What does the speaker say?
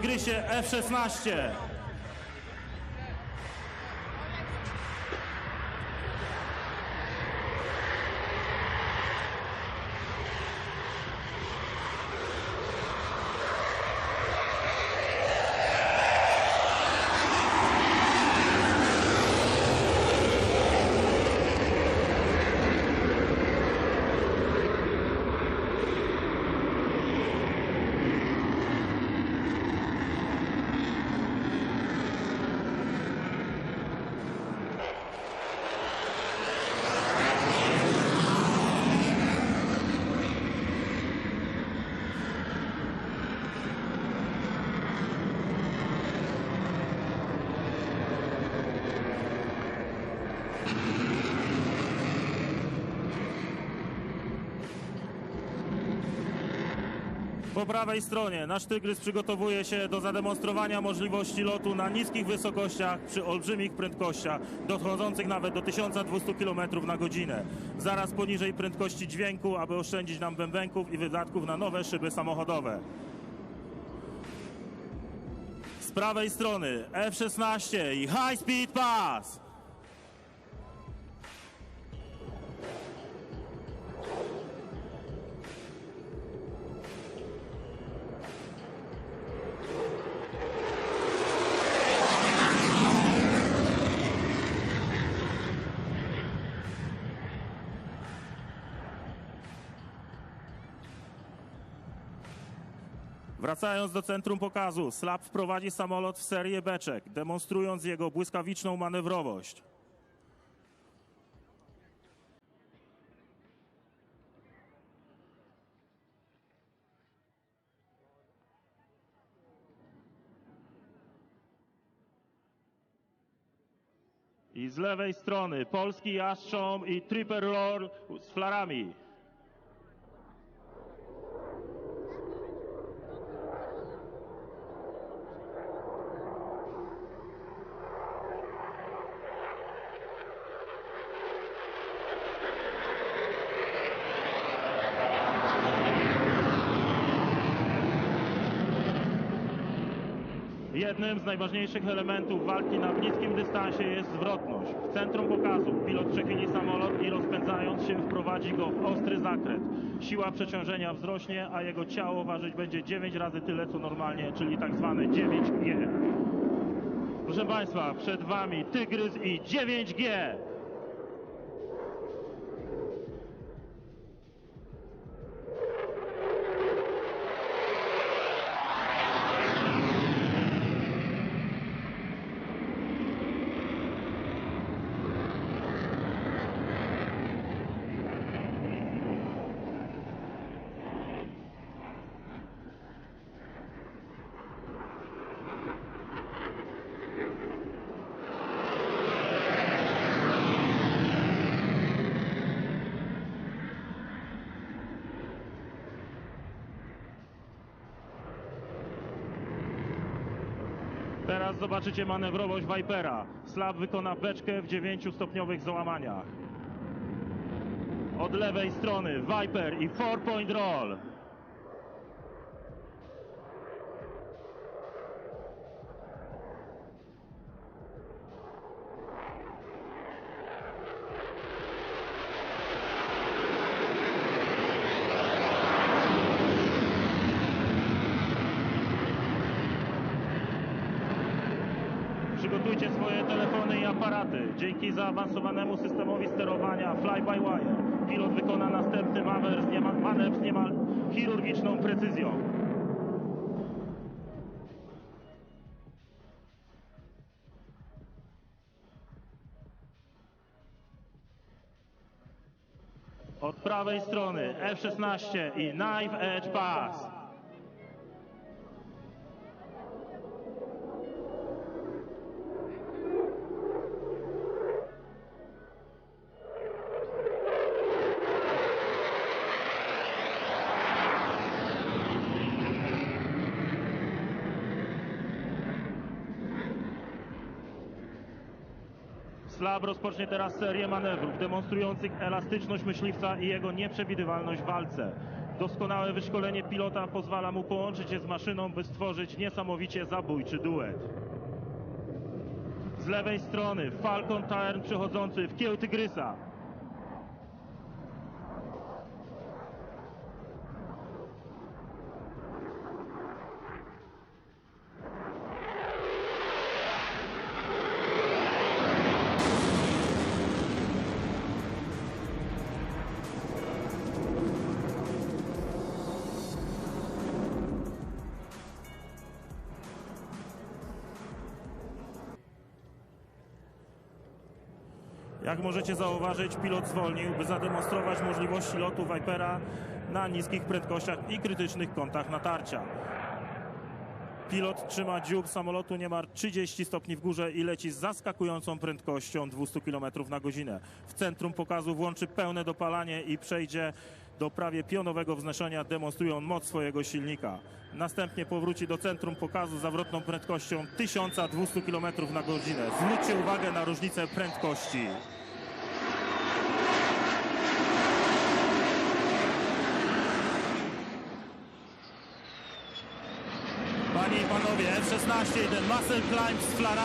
Tygrysie F-16. Po prawej stronie nasz Tygrys przygotowuje się do zademonstrowania możliwości lotu na niskich wysokościach przy olbrzymich prędkościach, dochodzących nawet do 1200 km na godzinę. Zaraz poniżej prędkości dźwięku, aby oszczędzić nam bębenków i wydatków na nowe szyby samochodowe. Z prawej strony F-16 i High Speed Pass. Wracając do centrum pokazu, Slap wprowadzi samolot w serię beczek, demonstrując jego błyskawiczną manewrowość. I z lewej strony polski jastrząb i triple roll z flarami. Jednym z najważniejszych elementów walki na bliskim dystansie jest zwrotność. W centrum pokazu pilot przechyli samolot i rozpędzając się wprowadzi go w ostry zakręt. Siła przeciążenia wzrośnie, a jego ciało ważyć będzie 9 razy tyle co normalnie, czyli tak zwane 9G. Proszę Państwa, przed Wami Tygrys i 9G. Teraz zobaczycie manewrowość Vipera. Slab wykona beczkę w 9-stopniowych załamaniach. Od lewej strony Viper i 4-point roll. Przygotujcie swoje telefony i aparaty. Dzięki zaawansowanemu systemowi sterowania fly-by-wire pilot wykona następny manewr z niemal, manewr z niemal chirurgiczną precyzją. Od prawej strony F-16 i Knife Edge Pass. Slab rozpocznie teraz serię manewrów demonstrujących elastyczność myśliwca i jego nieprzewidywalność w walce. Doskonałe wyszkolenie pilota pozwala mu połączyć się z maszyną, by stworzyć niesamowicie zabójczy duet. Z lewej strony Falcon Tyrn przechodzący w kieł Tygrysa. Jak możecie zauważyć, pilot zwolnił, by zademonstrować możliwości lotu Vipera na niskich prędkościach i krytycznych kątach natarcia. Pilot trzyma dziób samolotu niemal 30 stopni w górze i leci z zaskakującą prędkością 200 km na godzinę. W centrum pokazu włączy pełne dopalanie i przejdzie do prawie pionowego wznoszenia, demonstrując moc swojego silnika. Następnie powróci do centrum pokazu zawrotną prędkością 1200 km na godzinę. Zwróćcie uwagę na różnicę prędkości. Panie i panowie, F-16, ten muscle climb z flarami.